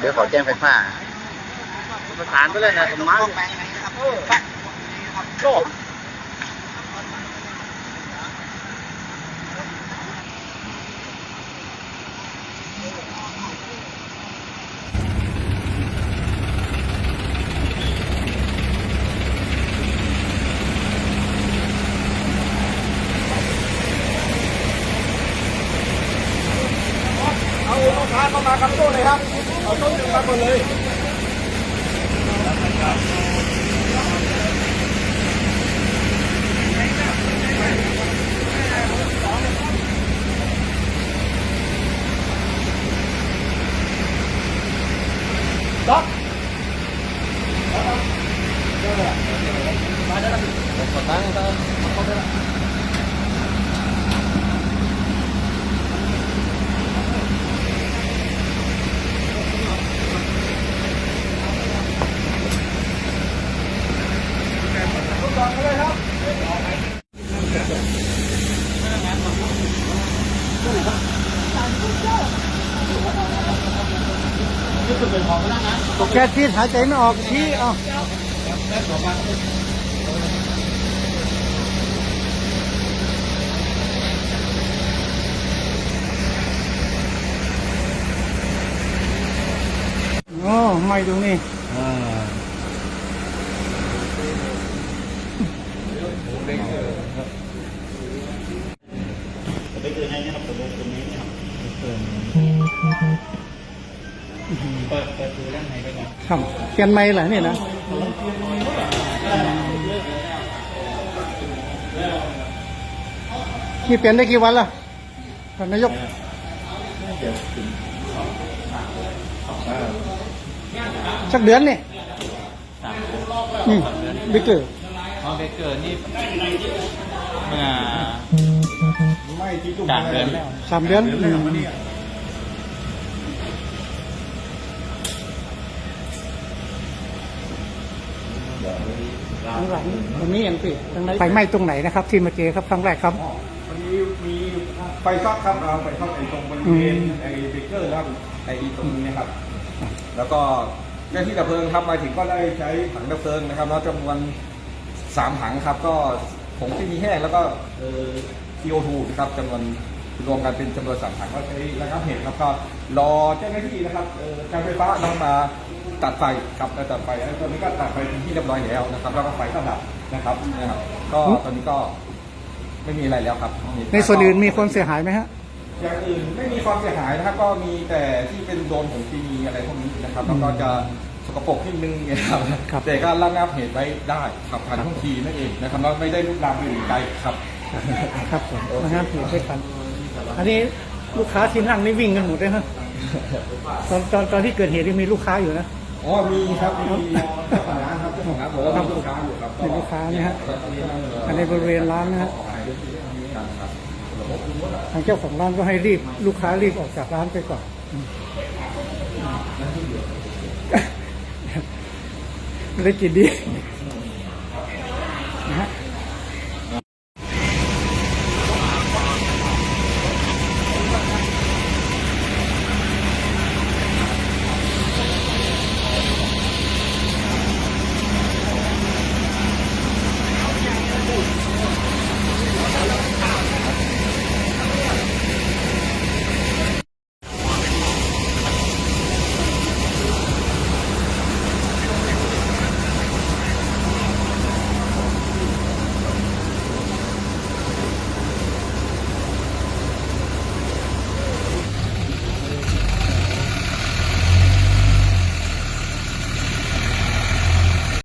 เดี๋ยวขอแจ้งไฟฟ้า ประสานไปเลยนะสมมาร์ ค้าเข้ามากับตู้เลยครับเอาตู้หนึ่งมาหมดเลย แกที่หายใจไม่ออกชี้เอาโอ้ไม่ตรงนี้ ครับเขียนไม่เหรอเนี่ยนะนี่เปลี่ยนได้กี่วันละท่านนายกสักเดือนนี่นี่บิ๊กเกอร์พอเบเกอร์นี่เมื่อสามเดือนแล้วสามเดือน ข้างหลังตรงนี้ยังติดตรงไหนไฟไหม้ตรงไหนนะครับ ที่เมื่อกี้ครับครั้งแรกครับ วันนี้มีไฟช็อตครับเราไฟช็อตไอ้ตรงบริเวณไอ้เบเกอร์นะครับไอ้ตรงนี้นะครับ แล้วก็เจ้าที่ดับเพลิงครับมาถึงก็ได้ใช้ถังดับเพลิงนะครับแล้วจำนวนสามถังครับ ก็ผงที่มีแห้งแล้วก็เอ่อ CO2 นะครับจำนวน รวมกันเป็นจำนวนสามถังก็ใช้ระงับเหตุครับก็รอเจ้าหน้าที่นะครับเอ่อการไฟฟ้าลงมาตัดไฟครับแล้วตัดไฟแล้วตอนนี้ก็ตัดไฟเป็นที่เรียบร้อยแล้วนะครับ แล้วก็ไฟก็ดับนะครับนะครับก็ตอนนี้ก็ไม่มีอะไรแล้วครับ ในส่วนอื่นมีคนเสียหายไหมฮะอย่างอื่นไม่มีความเสียหายนะครับก็มีแต่ที่เป็นโดนของทีวีอะไรพวกนี้นะครับแล้วก็จะสกปรกนิดนึงนะครับครับแต่ก็ระงับเหตุไว้ได้ขับผ่านท่องทีนั่นเองนะครับแล้วไม่ได้ลุกลามไปถึงไกลครับ ครับผมนะครับอยู่ด้วยกัน อันนี้ลูกค้าที่นั่งนี่วิ่งกันหมดเลยฮะตอนตอนตอนที่เกิดเหตุยังมีลูกค้าอยู่นะ อ๋อมีครับมีเจ้าของร้านครับเจ้าของร้านบอกว่ามีลูกค้าอยู่ครับมีลูกค้านี่ฮะอันในบริเวณร้านนะฮะทางเจ้าของร้านก็ให้รีบลูกค้ารีบออกจากร้านไปก่อนอืมไม่ได้กินดี